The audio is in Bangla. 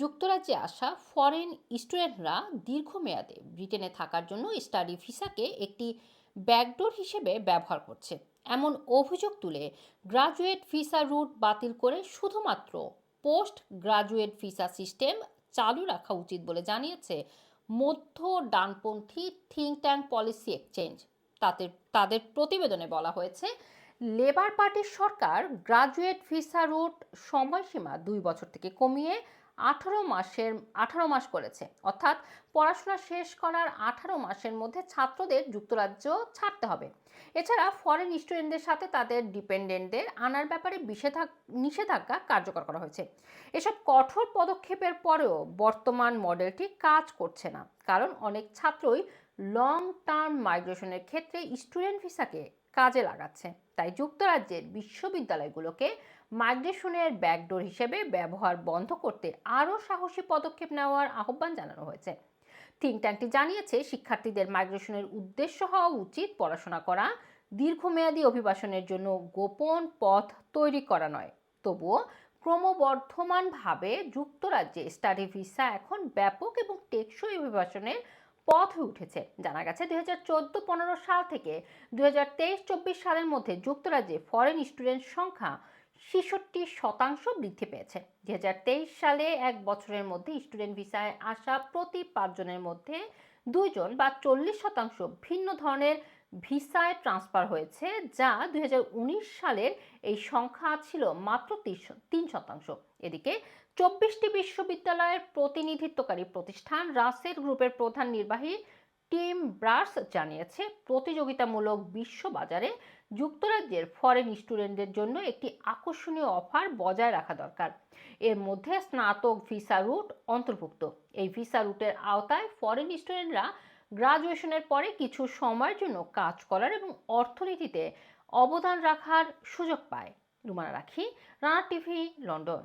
যুক্তরাজ্যে আসা ফরেন স্টুডেন্টরা দীর্ঘমেয়াদে ব্রিটেনে থাকার জন্য স্টাডি ভিসাকে একটি ব্যাকডোর হিসেবে ব্যবহার করছে। এমন অভিযোগ তুলে গ্রাজুয়েট ভিসা রুট বাতিল করে শুধুমাত্র পোস্ট গ্রাজুয়েট ভিসা সিস্টেম চালু রাখা উচিত বলে জানিয়েছে মধ্য ডানপন্থী থিঙ্ক ট্যাঙ্ক পলিসি এক্সচেঞ্জ। তাতে, তাদের প্রতিবেদনে বলা হয়েছে, লেবার পার্টির সরকার গ্রাজুয়েট ভিসা রুট সময়সীমা দুই বছর থেকে কমিয়ে আঠারো মাসের, আঠারো মাস করেছে। অর্থাৎ পড়াশোনা শেষ করার আঠারো মাসের মধ্যে ছাত্রদের যুক্তরাজ্য ছাড়তে হবে। এছাড়া ফরেন স্টুডেন্টদের সাথে তাদের ডিপেন্ডেন্টদের আনার ব্যাপারে নিষেধাজ্ঞা কার্যকর করা হয়েছে। এসব কঠোর পদক্ষেপের পরেও বর্তমান মডেলটি কাজ করছে না। কারণ অনেক ছাত্রই লং টার্ম মাইগ্রেশনের ক্ষেত্রে স্টুডেন্ট ভিসাকে কাজে লাগাচ্ছে। তাই যুক্তরাজ্যের বিশ্ববিদ্যালয়গুলোকে মাইগ্রেশনের ব্যাকডোর হিসেবে ব্যবহার বন্ধ করতে আরও সাহসী পদক্ষেপ নেওয়ার আহ্বান জানানো হয়েছে। থিঙ্ক ট্যাঙ্কটি জানিয়েছে, শিক্ষার্থীদের মাইগ্রেশনের উদ্দেশ্য হওয়া উচিত পড়াশোনা করা, দীর্ঘমেয়াদী অভিবাসনের জন্য গোপন পথ তৈরি করা নয়। তবুও ক্রমবর্ধমানভাবে যুক্তরাজ্যে স্টাডি ভিসা এখন ব্যাপক এবং টেকসই অভিবাসনের পথ হয়ে উঠেছে। জানা গেছে, দুই হাজার চোদ্দ পনেরো সাল থেকে দুই হাজার তেইশ চব্বিশ সালের মধ্যে যুক্তরাজ্যে ফরেন স্টুডেন্ট সংখ্যা ছেষট্টি শতাংশ বৃদ্ধি পেয়েছে। দুই হাজার তেইশ সালে এক বছরের মধ্যে স্টুডেন্ট ভিসায় আসা প্রতি পাঁচজনের মধ্যে দুইজন বা চল্লিশ শতাংশ ভিন্ন ধরনের ভিসায় ট্রান্সফার হয়েছে, যা দুই হাজার উনিশ সালের এই সংখ্যা ছিল মাত্র তিন শতাংশ। এদিকে চব্বিশটি বিশ্ববিদ্যালয়ের প্রতিনিধিত্বকারী প্রতিষ্ঠান রাসেল গ্রুপের প্রধান নির্বাহী টিম ব্রাস জানিয়েছে, প্রতিযোগিতামূলক বিশ্ববাজারে যুক্তরাজ্যের ফরেন স্টুডেন্টদের জন্য একটি আকর্ষণীয় অফার বজায় রাখা দরকার। এর মধ্যে স্নাতক ভিসা রুট অন্তর্ভুক্ত। এই ভিসা রুটের আওতায় ফরেন স্টুডেন্টরা গ্রাজুয়েশনের পরে কিছু সময়ের জন্য কাজ করার এবং অর্থনীতিতে অবদান রাখার সুযোগ পায়। রুমানা রাখি, রানা টিভি, লন্ডন।